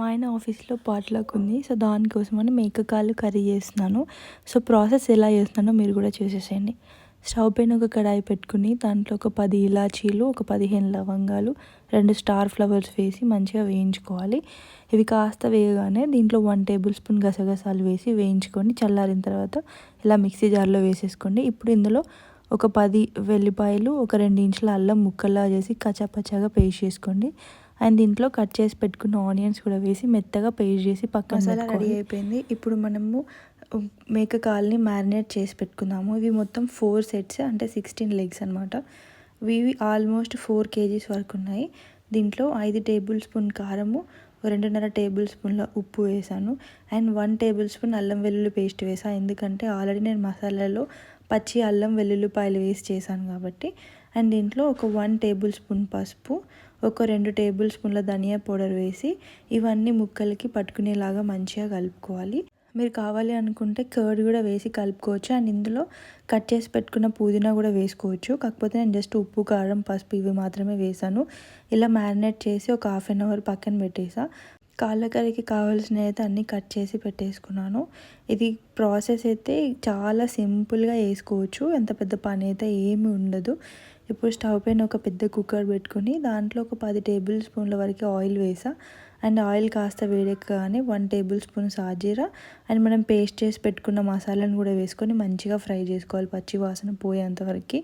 మా ఆయన ఆఫీస్లో పాట్లక్ ఉంది. సో దానికోసమని మేక కాళ్ళు కర్రీ చేస్తున్నాను. సో ప్రాసెస్ ఎలా చేస్తున్నానో మీరు కూడా చూసేసేయండి. స్టవ్ పైన ఒక కడాయి పెట్టుకుని దాంట్లో ఒక పది ఇలాచీలు ఒక పదిహేను లవంగాలు రెండు స్టార్ ఫ్లవర్స్ వేసి మంచిగా వేయించుకోవాలి. ఇవి కాస్త వేయగానే దీంట్లో వన్ టేబుల్ స్పూన్ గసగసాలు వేసి వేయించుకొని చల్లారిన తర్వాత ఇలా మిక్సీ జార్లో వేసేసుకోండి. ఇప్పుడు ఇందులో ఒక పది వెల్లిపాయలు ఒక రెండు ఇంచుల అల్లం ముక్కల్లా చేసి కచ్చాపచ్చాగా పేస్ట్ చేసుకోండి. అండ్ దీంట్లో కట్ చేసి పెట్టుకున్న ఆనియన్స్ కూడా వేసి మెత్తగా పేస్ట్ చేసి పక్కన మసాలా రెడీ అయిపోయింది. ఇప్పుడు మనము మేక కాల్ని మ్యారినేట్ చేసి పెట్టుకుందాము. ఇవి మొత్తం ఫోర్ సెట్స్ అంటే సిక్స్టీన్ లెగ్స్ అనమాట ఇవి ఆల్మోస్ట్ ఫోర్ కేజీస్ వరకు ఉన్నాయి. దీంట్లో ఐదు టేబుల్ స్పూన్ కారము రెండున్నర టేబుల్ స్పూన్ల ఉప్పు వేసాను. అండ్ వన్ టేబుల్ స్పూన్ అల్లం వెల్లుల్లి పేస్ట్ వేసాను ఎందుకంటే ఆల్రెడీ నేను మసాలాలో పచ్చి అల్లం వెల్లుల్లిపాయలు వేసి చేశాను కాబట్టి. అండ్ దీంట్లో ఒక వన్ టేబుల్ స్పూన్ పసుపు ఒక రెండు టేబుల్ స్పూన్ల ధనియా పౌడర్ వేసి ఇవన్నీ ముక్కలకి పట్టుకునేలాగా మంచిగా కలుపుకోవాలి. మీరు కావాలి అనుకుంటే కర్డ్ కూడా వేసి కలుపుకోవచ్చు. అండ్ ఇందులో కట్ చేసి పెట్టుకున్న పుదీనా కూడా వేసుకోవచ్చు. కాకపోతే నేను జస్ట్ ఉప్పు కారం పసుపు ఇవి మాత్రమే వేసాను ఇలా మ్యారినేట్ చేసి ఒక హాఫ్ అన్ అవర్ పక్కన పెట్టేసా. కాళ్ళ కర్రీకి కావాల్సినవి అయితే అన్నీ కట్ చేసి పెట్టేసుకున్నాను. ఇది ప్రాసెస్ అయితే చాలా సింపుల్గా వేసుకోవచ్చు. ఎంత పెద్ద పని అయితే ఏమి ఉండదు. ఇప్పుడు స్టవ్ పైన ఒక పెద్ద కుక్కర్ పెట్టుకొని దాంట్లో ఒక పది టేబుల్ స్పూన్ల వరకు ఆయిల్ వేసా. అండ్ ఆయిల్ కాస్త వేడెక్కగానే వన్ టేబుల్ స్పూన్ సాజీరా. అండ్ మనం పేస్ట్ చేసి పెట్టుకున్న మసాలాను కూడా వేసుకొని మంచిగా ఫ్రై చేసుకోవాలి పచ్చి వాసన పోయేంత వరకు.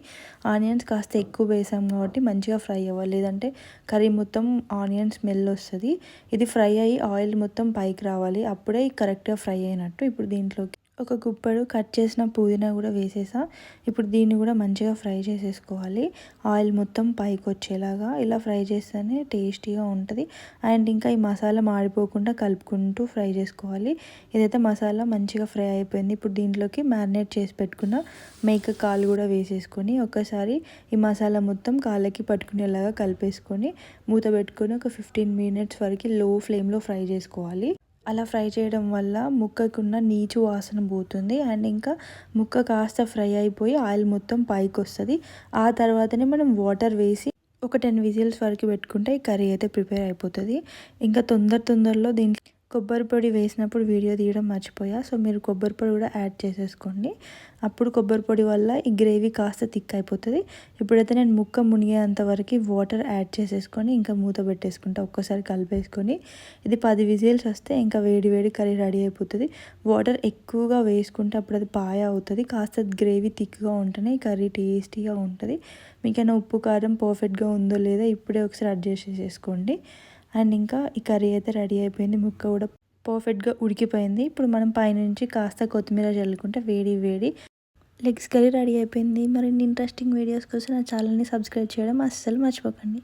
ఆనియన్స్ కాస్త ఎక్కువ వేసాం కాబట్టి మంచిగా ఫ్రై అవ్వాలి. లేదంటే కర్రీ మొత్తం ఆనియన్ స్మెల్ వస్తుంది. ఇది ఫ్రై అయ్యి ఆయిల్ మొత్తం పైకి రావాలి. అప్పుడే కరెక్ట్గా ఫ్రై అయినట్టు ఇప్పుడు దీంట్లోకి ఒక గుప్పడు కట్ చేసిన పుదీనా కూడా వేసేసా. ఇప్పుడు దీన్ని కూడా మంచిగా ఫ్రై చేసేసుకోవాలి. ఆయిల్ మొత్తం పైకి వచ్చేలాగా ఇలా ఫ్రై చేస్తేనే టేస్టీగా ఉంటుంది. అండ్ ఇంకా ఈ మసాలా మాడిపోకుండా కలుపుకుంటూ ఫ్రై చేసుకోవాలి. ఇదైతే మసాలా మంచిగా ఫ్రై అయిపోయింది. ఇప్పుడు దీంట్లోకి మ్యారినేట్ చేసి పెట్టుకున్న మేక కాలు కూడా వేసేసుకొని ఒకసారి ఈ మసాలా మొత్తం కాళ్ళకి పట్టుకునేలాగా కలిపేసుకొని మూత పెట్టుకొని ఒక ఫిఫ్టీన్ మినిట్స్ వరకు లో ఫ్లేమ్లో ఫ్రై చేసుకోవాలి. అలా ఫ్రై చేయడం వల్ల ముక్కకున్న నీచు వాసన పోతుంది. అండ్ ఇంకా ముక్క కాస్త ఫ్రై అయిపోయి ఆయిల్ మొత్తం పైకి వస్తుంది ఆ తర్వాతనే మనం వాటర్ వేసి ఒక టెన్ విజిల్స్ వరకు పెట్టుకుంటే ఈ కర్రీ అయితే ప్రిపేర్ అయిపోతుంది. ఇంకా తొందర తొందరలో దీంట్లో కొబ్బరి పొడి వేసినప్పుడు వీడియో తీయడం మర్చిపోయా. సో మీరు కొబ్బరి పొడి కూడా యాడ్ చేసేసుకోండి. అప్పుడు కొబ్బరి పొడి వల్ల ఈ గ్రేవీ కాస్త థిక్ అయిపోతుంది. ఇప్పుడైతే నేను ముక్క మునిగేంత వరకు వాటర్ యాడ్ చేసేసుకొని ఇంకా మూత పెట్టేసుకుంటా. ఒక్కసారి కలిపేసుకొని. ఇది పది విజిల్స్ వస్తే ఇంకా వేడి వేడి కర్రీ రెడీ అయిపోతుంది. వాటర్ ఎక్కువగా వేసుకుంటే అప్పుడు అది పాయ అవుతుంది. కాస్త గ్రేవీ థిక్గా ఉంటేనే ఈ కర్రీ టేస్టీగా ఉంటుంది. మీకైనా ఉప్పు కారం పర్ఫెక్ట్గా ఉందో లేదో ఇప్పుడే ఒకసారి అడ్జస్ట్ చేసేసుకోండి. అండ్ ఇంకా ఈ కర్రీ అయితే రెడీ అయిపోయింది. ముక్క కూడా పర్ఫెక్ట్గా ఉడికిపోయింది. ఇప్పుడు మనం పైనుంచి కాస్త కొత్తిమీర చల్లుకుంటే వేడి వేడి లెగ్స్ కర్రీ రెడీ అయిపోయింది. మరిన్ని ఇంట్రెస్టింగ్ వీడియోస్ కోసం నా ఛానల్ని సబ్స్క్రైబ్ చేయడం అస్సలు మర్చిపోకండి.